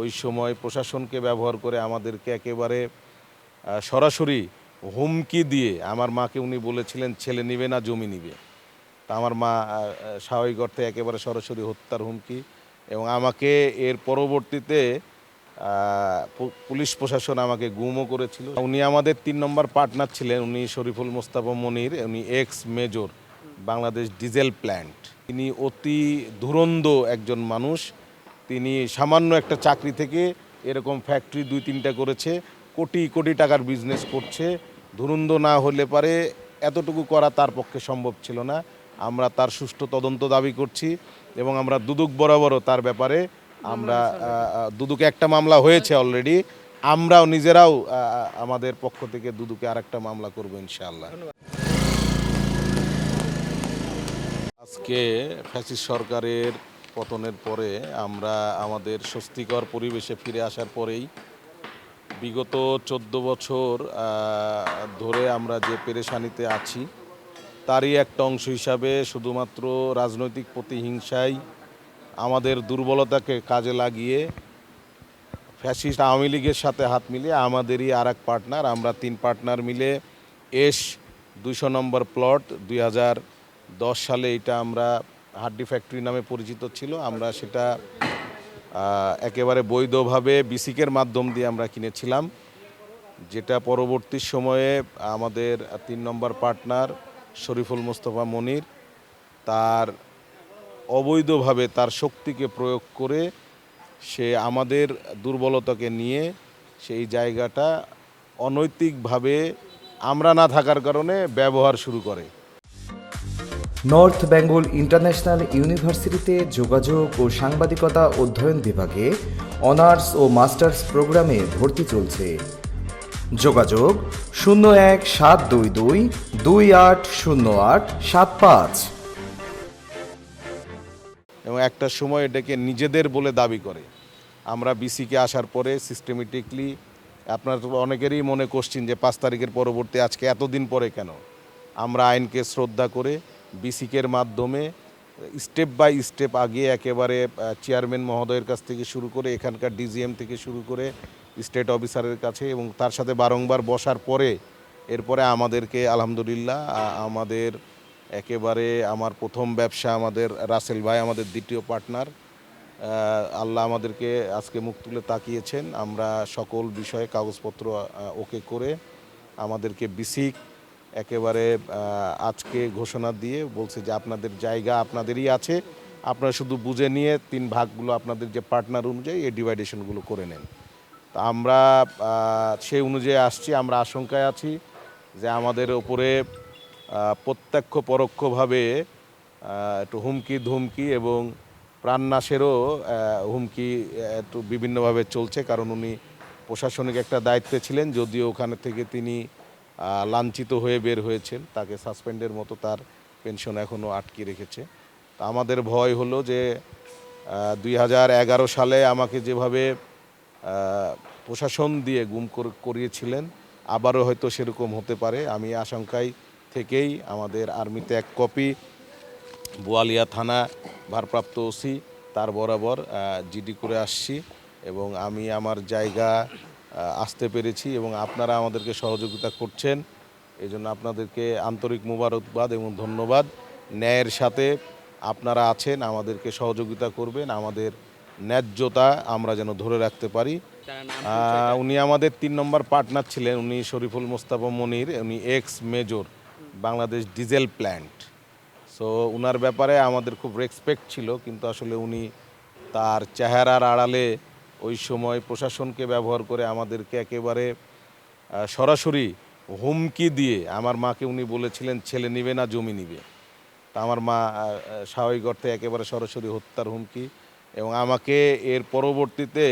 ওই সময় প্রশাসনকে ব্যবহার করে আমাদেরকে একেবারে সরাসরি হুমকি দিয়ে আমার মাকে উনি বলেছিলেন, ছেলে নিবে না, জমি নিবে। তা আমার মা স্বাভাবিক অর্থে একেবারে সরাসরি হত্যার হুমকি এবং আমাকে এর পরবর্তীতে পুলিশ প্রশাসন আমাকে গুমও করেছিল। উনি আমাদের তিন নম্বর পার্টনার ছিলেন, উনি শরীফুল মোস্তাফা মনির, উনি ex major, Bangladesh diesel plant. তিনি অতি ধুরন্ধ একজন মানুষ। তিনি সামান্য একটা চাকরি থেকে এরকম ফ্যাক্টরি দুই তিনটা করেছে কোটি কোটি টাকার বিজনেস করছে। ধুরন্ধ না হলে পারে এতটুকু করা তার পক্ষে সম্ভব ছিল না। আমরা তার সুষ্ঠু তদন্ত দাবি করছি এবং আমরা দুদক বরাবরও তার ব্যাপারে আমরা আহ, একটা মামলা হয়েছে অলরেডি আমরাও নিজেরাও আমাদের পক্ষ থেকে দুদকে আরেকটা মামলা করব ইনশাআল্লাহ। আজকে ফ্যাসিস সরকারের পতনের পরে আমরা আমাদের স্বস্তিকর পরিবেশে ফিরে আসার পরেই বিগত চোদ্দ বছর ধরে আমরা যে পেরেশানিতে আছি, তারই একটা অংশ হিসাবে শুধুমাত্র রাজনৈতিক প্রতিহিংসাই আমাদের দুর্বলতাকে কাজে লাগিয়ে ফ্যাসিস্ট আওয়ামী লীগের সাথে হাত মিলিয়ে আমাদেরই আর এক পার্টনার, আমরা তিন পার্টনার মিলে এস দুইশো নম্বর প্লট দুই হাজার দশ সালে এটা আমরা হাড্ডি ফ্যাক্টরি নামে পরিচিত ছিল। আমরা সেটা একেবারে বৈধভাবে বিসিকের মাধ্যম দিয়ে আমরা কিনেছিলাম। যেটা পরবর্তী সময়ে আমাদের তিন নম্বর পার্টনার শরীফুল মোস্তফা মনির তার অবৈধভাবে তার শক্তিকে প্রয়োগ করে সে আমাদের দুর্বলতাকে নিয়ে সেই জায়গাটা অনৈতিকভাবে আমরা না থাকার কারণে ব্যবহার শুরু করে। নর্থ বেঙ্গল ইন্টারন্যাশনাল ইউনিভার্সিটিতে যোগাযোগ ও সাংবাদিকতা অধ্যয়ন বিভাগে অনার্স ও মাস্টার্স প্রোগ্রামে ভর্তি চলছে। যোগাযোগ শূন্য এক, সাত দুই দুই দুই আট, শূন্য আট, সাত পাঁচ। এবং একটা সময় এটাকে নিজেদের বলে দাবি করে। আমরা বিসিকে আসার পরে সিস্টেমেটিকলি আপনার অনেকেরই মনে কোশ্চিন যে পাঁচ তারিখের পরবর্তী, আজকে এতদিন পরে কেন? আমরা আইনকে শ্রদ্ধা করে বিসিকের মাধ্যমে স্টেপ বাই স্টেপ আগে একেবারে চেয়ারম্যান মহোদয়ের কাছ থেকে শুরু করে, এখানকার ডিজিএম থেকে শুরু করে স্টেট অফিসারের কাছে এবং তার সাথে বারংবার বসার পরে, এরপরে আমাদেরকে আলহামদুলিল্লাহ আমাদের একেবারে আমার প্রথম ব্যবসা আমাদের রাসেল ভাই, আমাদের দ্বিতীয় পার্টনার আল্লাহ আমাদেরকে আজকে মুখ তুলে তাকিয়েছেন। আমরা সকল বিষয়ে কাগজপত্র ওকে করে আমাদেরকে বিসিক একেবারে আজকে ঘোষণা দিয়ে বলছে যে আপনাদের জায়গা আপনাদেরই আছে। আপনারা শুধু বুঝে নিয়ে তিন ভাগগুলো আপনাদের যে পার্টনার অনুযায়ী এই ডিভাইডেশনগুলো করে নেন। তা আমরা সেই অনুযায়ী আসছি, আমরা আশঙ্কায় আছি যে আমাদের ওপরে প্রত্যক্ষ পরোক্ষভাবে একটু হুমকি ধুমকি এবং প্রাণনাশেরও হুমকি একটু বিভিন্নভাবে চলছে। কারণ উনি প্রশাসনিক একটা দায়িত্বে ছিলেন, যদিও ওখানে থেকে তিনি লাঞ্ছিত হয়ে বের হয়েছেন। তাকে সাসপেন্ডের মতো তার পেনশন এখনও আটকে রেখেছে। তা আমাদের ভয় হলো যে দুই হাজার এগারো সালে আমাকে যেভাবে প্রশাসন দিয়ে গুম কর- করিয়েছিলেন, আবারও হয়তো সেরকম হতে পারে। আমি আশঙ্কায় থেকেই আমাদের আর্মিতে এক কপি বোয়ালিয়া থানা ভারপ্রাপ্ত ওসি, তার বরাবর জিডি করে আসছি এবং আমি আমার জায়গা আসতে পেরেছি এবং আপনারা আমাদেরকে সহযোগিতা করছেন। এই জন্য আপনাদেরকে আন্তরিক মুবারকবাদ এবং ধন্যবাদ। ন্যায়ের সাথে আপনারা আছেন আমাদেরকে সহযোগিতা করবেন আমাদের ন্যায্যতা আমরা যেন ধরে রাখতে পারি। উনি আমাদের তিন নম্বর পার্টনার ছিলেন উনি শরীফুল মোস্তাফা মনির উনি ex major Bangladesh diesel plant. So উনার ব্যাপারে আমাদের খুব রেসপেক্ট ছিল কিন্তু আসলে উনি তার চেহারার আড়ালে ওই সময় প্রশাসনকে ব্যবহার করে আমাদেরকে একেবারে সরাসরি হুমকি দিয়ে আমার মাকে উনি বলেছিলেন, ছেলে নিবে না, জমি নিবে। তা আমার মা স্বাভাবিক অর্থে একেবারে সরাসরি হত্যার হুমকি এবং আমাকে এর পরবর্তীতে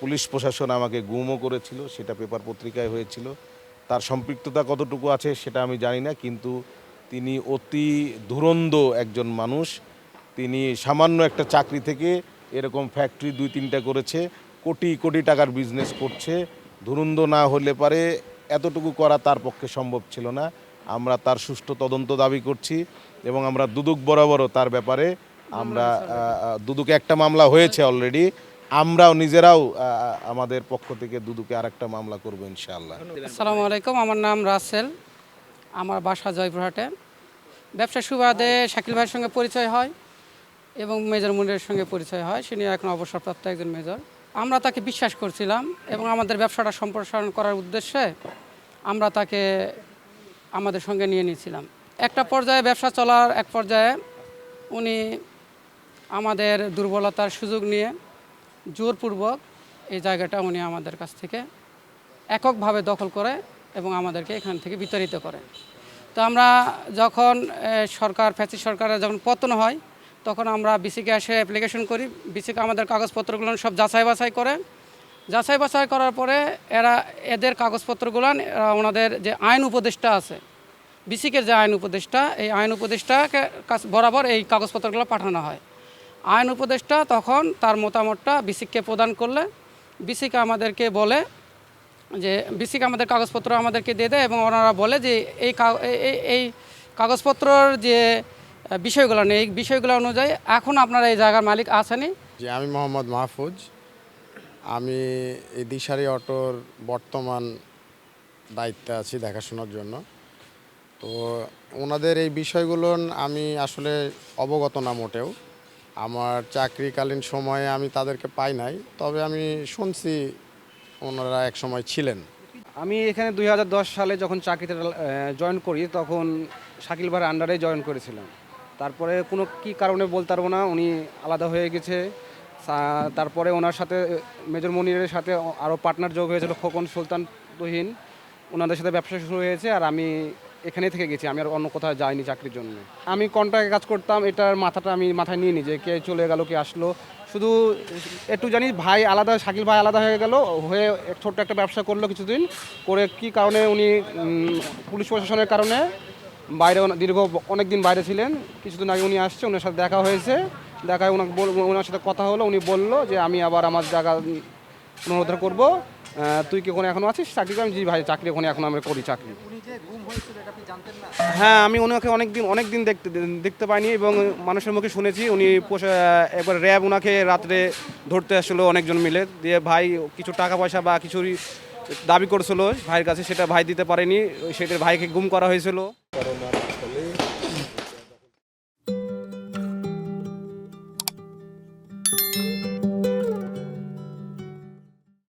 পুলিশ প্রশাসন আমাকে গুমও করেছিল, সেটা পেপার পত্রিকায় হয়েছিল। তার সম্পৃক্ততা কতটুকু আছে সেটা আমি জানি না, কিন্তু তিনি অতি ধুরন্ধ একজন মানুষ। তিনি সামান্য একটা চাকরি থেকে এরকম ফ্যাক্টরি দুই তিনটা করেছে কোটি কোটি টাকার বিজনেস করছে। ধুরন্ধ না হলে পারে এতটুকু করা তার পক্ষে সম্ভব ছিল না। আমরা তার সুষ্ঠু তদন্ত দাবি করছি এবং আমরা দুদক বরাবরও তার ব্যাপারে আমরা আহ, একটা মামলা হয়েছে অলরেডি আমরাও নিজেরাও আমাদের পক্ষ থেকে দুদুকে আরেকটা মামলা করব ইনশাআল্লাহ। আসসালামু আলাইকুম আমার নাম রাসেল। আমার বাসা জয়পুরহাটে। ব্যবসা সুবাদে শাকিল ভাইয়ের সঙ্গে পরিচয় হয়। এবং মেজর মুনিরের সঙ্গে পরিচয় হয়। সে এখন অবসরপ্রাপ্ত একজন মেজর। আমরা তাকে বিশ্বাস করছিলাম এবং আমাদের ব্যবসাটা সম্প্রসারণ করার উদ্দেশ্যে আমরা তাকে আমাদের সঙ্গে নিয়ে নিয়েছিলাম। একটা পর্যায়ে ব্যবসা চলার এক পর্যায়ে উনি আমাদের দুর্বলতার সুযোগ নিয়ে জোরপূর্বক এই জায়গাটা উনি আমাদের কাছ থেকে এককভাবে দখল করে এবং আমাদেরকে এখান থেকে বিতাড়িত করে। তো আমরা যখন সরকার, ফ্যাসি সরকারের যখন পতন হয় তখন আমরা বিসিকে এসে অ্যাপ্লিকেশন করি। বিসিকে আমাদের কাগজপত্রগুলো সব যাচাই বাছাই করে। যাচাই বাছাই করার পরে এরা, এদের কাগজপত্রগুলো ওনাদের যে আইন উপদেষ্টা আছে বিসিকের যে আইন উপদেষ্টা, এই আইন উপদেষ্টাকে কাছ বরাবর এই কাগজপত্রগুলো পাঠানো হয়। আইন উপদেষ্টা তখন তার মতামতটা বিসিককে প্রদান করলে বিসিক আমাদেরকে বলে যে বিসিক আমাদের কাগজপত্র আমাদেরকে দিয়ে দেয় এবং ওনারা বলে যে, এই এই- কাগজপত্রর যে বিষয়গুলো নেই এই বিষয়গুলো অনুযায়ী এখন আপনারা এই জায়গার মালিক আছেনি যে আমি মোহাম্মদ মাহফুজ। আমি এই দিশারি অটোর বর্তমান দায়িত্বে আছি দেখাশোনার জন্য। তো ওনাদের এই বিষয়গুলো আমি আসলে অবগত না মোটেও। আমার চাকরিকালীন সময়ে আমি তাদেরকে পাই নাই তবে আমি শুনছি ওনারা এক সময় ছিলেন। আমি এখানে দু হাজার দশ সালে যখন চাকরিতে জয়েন করি তখন শাকিল ভাইয়ের আন্ডারে জয়েন করেছিলাম। তারপরে কোনো কি কারণে বলতে পারব না, উনি আলাদা হয়ে গেছে। তারপরে ওনার সাথে, মেজর মনিরের সাথে আরও পার্টনার যোগ হয়েছিল খোকন সুলতান তুহিন। ওনাদের সাথে ব্যবসা শুরু হয়েছে আর আমি এখানে থেকে গেছি, আমি আর অন্য কোথাও যাইনি চাকরির জন্য। আমি কন্ট্রাক্টে কাজ করতাম, এটার মাথাটা আমি মাথায় নিয়ে নিই যে কে চলে গেল, কে আসলো। শুধু একটু জানি, ভাই আলাদা, শাকিল ভাই আলাদা হয়ে গেল, হয়ে ছোট্ট একটা ব্যবসা করল কিছুদিন। করে কি কারণে উনি পুলিশ প্রশাসনের কারণে বাইরে দীর্ঘ অনেক দিন বাইরে ছিলেন। কিছুদিন আগে উনি আসছে ওনার সাথে দেখা হয়েছে। দেখায় ওনাকে বল ওনার সাথে কথা হলো উনি বলল যে আমি আবার আমার জায়গা পুনরুদ্ধার করব। তুই কি ওখানে এখনও আছিস? চাকরি করেন জি ভাই চাকরি ওখানে এখন আমরা করি চাকরি। হ্যাঁ আমি ওনাকে অনেক দিন অনেক দিন দেখতে দেখতে পাইনি এবং মানুষের মুখে শুনেছি। উনি একবার র্যাব ওনাকে রাত্রে ধরতে আসলো অনেকজন মিলে। দিয়ে ভাই কিছু টাকা পয়সা বা কিছু দাবি করছিল ভাইয়ের কাছে সেটা ভাই দিতে পারেনি সেটার ভাইকে গুম করা হয়েছিল।